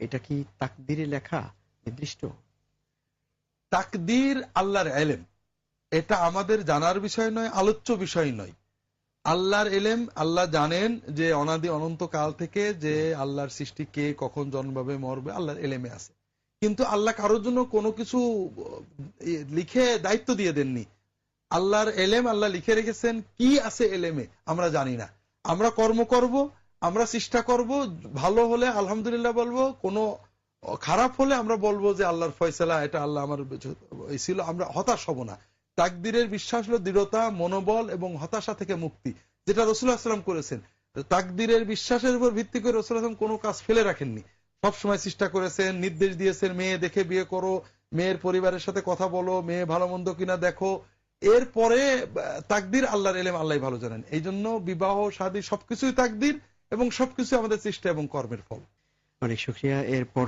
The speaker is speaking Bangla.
এটা কি তাকদিরে লেখা নির্দিষ্ট? তাকদির আল্লাহর এলেম, এটা আমাদের জানার বিষয় নয়, আলোচ্য বিষয় নয়। আল্লাহর এলেম, আল্লাহ জানেন যে অনাদি অনন্ত কাল থেকে যে আল্লাহর সৃষ্টি কে কখন জন্মাবে, মরবে, আল্লাহর এলেমে আছে। কিন্তু আল্লাহ কারোর জন্য কোনো কিছু লিখে দায়িত্ব দিয়ে দেননি। আল্লাহর এলেম আল্লাহ লিখে রেখেছেন, কি আছে এলেমে, আমরা জানি না। আমরা কর্ম করব আমরা চেষ্টা করব, ভালো হলে আলহামদুলিল্লাহ বলব, কোনো খারাপ হলে আমরা বলব যে আল্লাহর ফয়সালা, এটা আল্লাহ আমার ছিল, আমরা হতাশ হব না। তাকদিরের বিশ্বাস হলো দৃঢ়তা, মনোবল এবং হতাশা থেকে মুক্তি, যেটা রসুল আসলাম করেছেন। তাকদিরের বিশ্বাসের উপর ভিত্তি করে রসুল আসলাম কোনো কাজ ফেলে রাখেননি। সবসময় চেষ্টা করেছেন, নির্দেশ দিয়েছেন, মেয়ে দেখে বিয়ে করো, মেয়ের পরিবারের সাথে কথা বলো, মেয়ে ভালো মন্দ কিনা দেখো। এরপরে তাকদির আল্লাহর এলেম আল্লাহ ভালো জানেন। এই জন্য বিবাহ, শাদী সবকিছুই তাকদির এবং সবকিছু আমাদের চেষ্টা এবং কর্মের ফল। অনেক শুক্রিয়া। এরপর